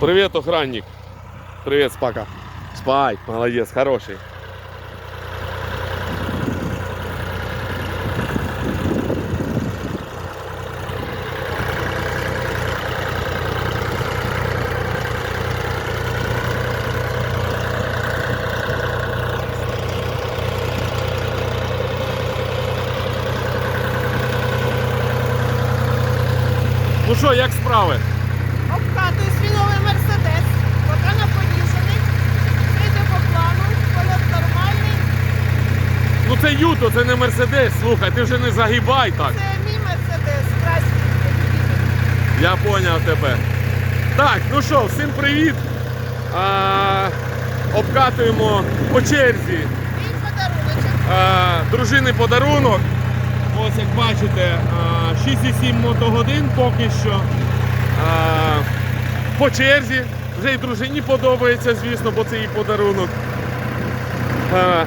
Привет, охранник. Привет, Спака. Спай, молодец, хороший. Ну що, як справи? Ну це Юто, це не Мерседес. Слухай, ти вже не загибай так. Це мій мерседес. Красний. Я поняв тебе. Так, ну що, всім привіт. А, обкатуємо по черзі а, дружини подарунок. Ось як бачите, 6,7 мотогодин поки що. А, по черзі. Вже й дружині подобається, звісно, бо це її подарунок. А,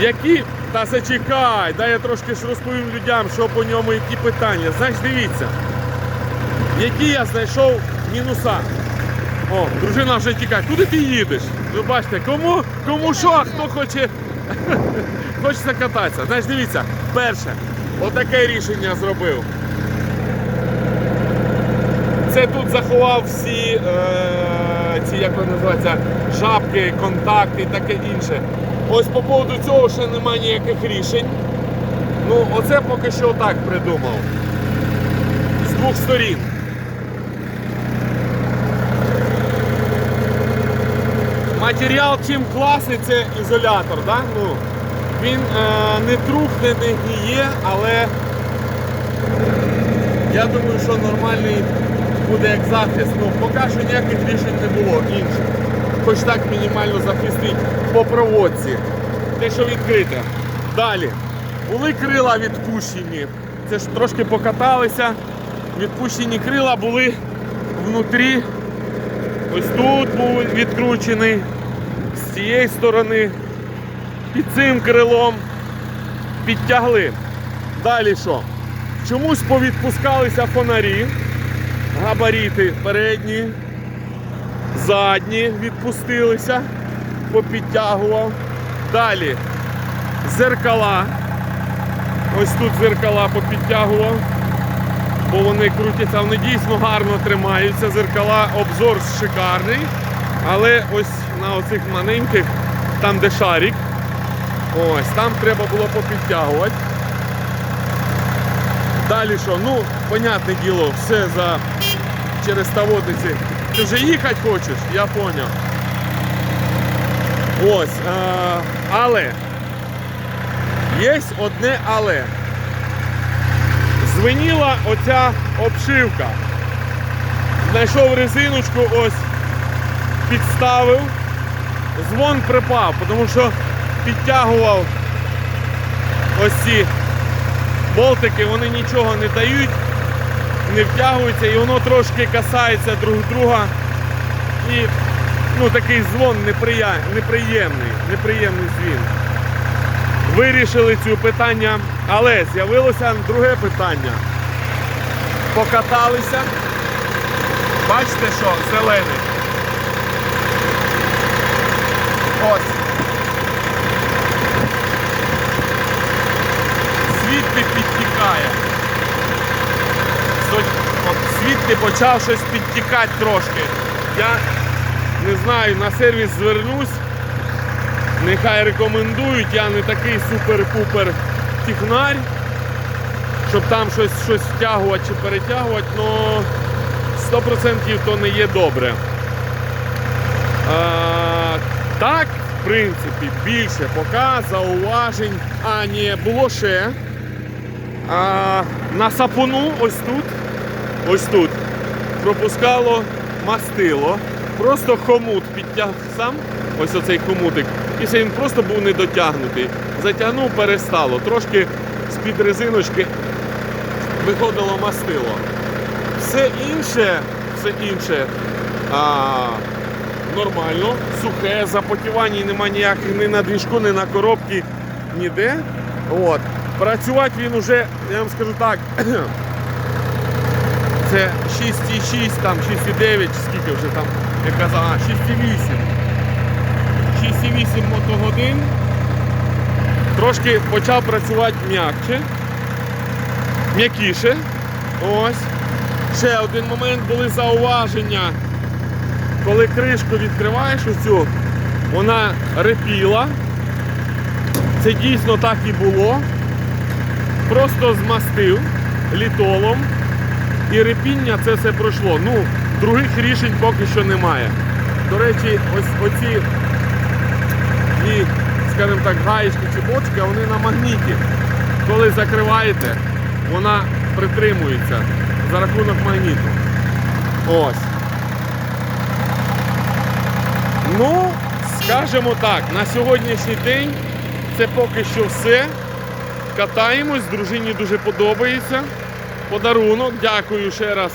які. Та зачекай, дай я трошки ж розповім людям, що по ньому які питання. Знаєш, дивіться, які я знайшов мінуса. О, дружина вже тікає. Куди ти їдеш? Ви бачите, кому, кому що, хто хоче хочеться кататися. Знаєш, дивіться, перше, отаке рішення зробив. Це тут заховав всі е, ці, як вони називаються, жабки, контакти і таке інше. Ось по поводу цього ще немає ніяких рішень. Ну, оце поки що так придумав. З двох сторін. Матеріал чим класний, це ізолятор. Да? Ну, він е, не трухне, не гніє, але я думаю, що нормальний буде як захист. Ну, поки що ніяких рішень не було інших. Хоч так мінімально захистить по проводці. Те, що відкрите. Далі. Були крила відпущені. Це ж трошки покаталися. Відпущені крила були внутрі. Ось тут був відкручений. З цієї сторони. Під цим крилом. Підтягли. Далі що? Чомусь повідпускалися фонарі, габаріти передні, задні відпустилися, попідтягував. Далі зеркала. Ось тут зеркала попідтягував, бо вони крутяться, вони дійсно гарно тримаються. Зеркала, обзор шикарний. Але ось на оцих маленьких, там де шарик, ось там треба було попідтягувати. Далі що? Ну, понятне діло, все за через тавотиці. Ти вже їхати хочеш, я поняв. Ось. А, але. Є одне але. Звеніла оця обшивка. Знайшов резиночку, ось підставив. Дзвон припав, тому що підтягував ось ці болтики, вони нічого не дають, не втягуються і воно трошки касається друг друга. І ну, такий дзвон неприємний, неприємний дзвін. Вирішили цю питання, але з'явилося друге питання. Покаталися. Бачите, що зелений. Ось. звідти підтікає. Суть- от Звідти почав щось підтікати трошки. Я не знаю, на сервіс звернусь. Нехай рекомендують, я не такий супер-пупер технарь, щоб там щось, щось втягувати чи перетягувати, але 100% то не є добре. А, так, в принципі, більше поки зауважень. А, ні, було ще. А, на сапуну ось тут, ось тут, пропускало мастило. Просто хомут підтяг сам, ось оцей хомутик, і це він просто був недотягнутий. Затягнув, перестало. Трошки з-під резиночки виходило мастило. Все інше, все інше а, нормально, сухе, запотівань нема ніяких ні на двіжку, ні на коробці, ніде. От. Працювати він уже, я вам скажу так, Це 6,6, там 6,9, скільки вже там, я казав, а, 6,8. 6,8 мотогодин. Трошки почав працювати м'якше, м'якіше. Ось. Ще один момент були зауваження. Коли кришку відкриваєш оцю, вона репіла. Це дійсно так і було. Просто змастив літолом і репіння це все пройшло. Ну, других рішень поки що немає. До речі, ось оці і, скажімо так, гаєчки чи бочки, вони на магніті. Коли закриваєте, вона притримується за рахунок магніту. Ось. Ну, скажімо так, на сьогоднішній день це поки що все. Катаємось, дружині дуже подобається. Подарунок. Дякую ще раз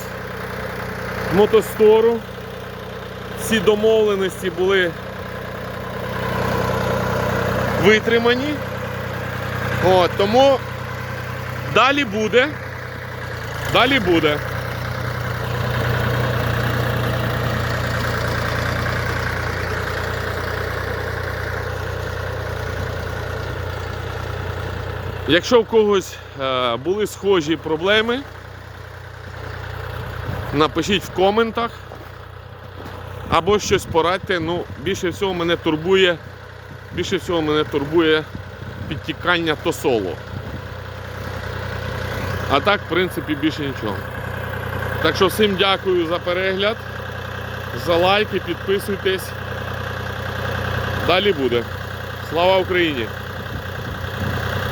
мотостору. Всі домовленості були витримані. От, тому далі буде. Далі буде. Якщо в когось е, були схожі проблеми, напишіть в коментах або щось порадьте. Ну, більше всього мене турбує, більше всього мене турбує підтікання тосолу. А так, в принципі, більше нічого. Так що всім дякую за перегляд, за лайки, підписуйтесь. Далі буде. Слава Україні!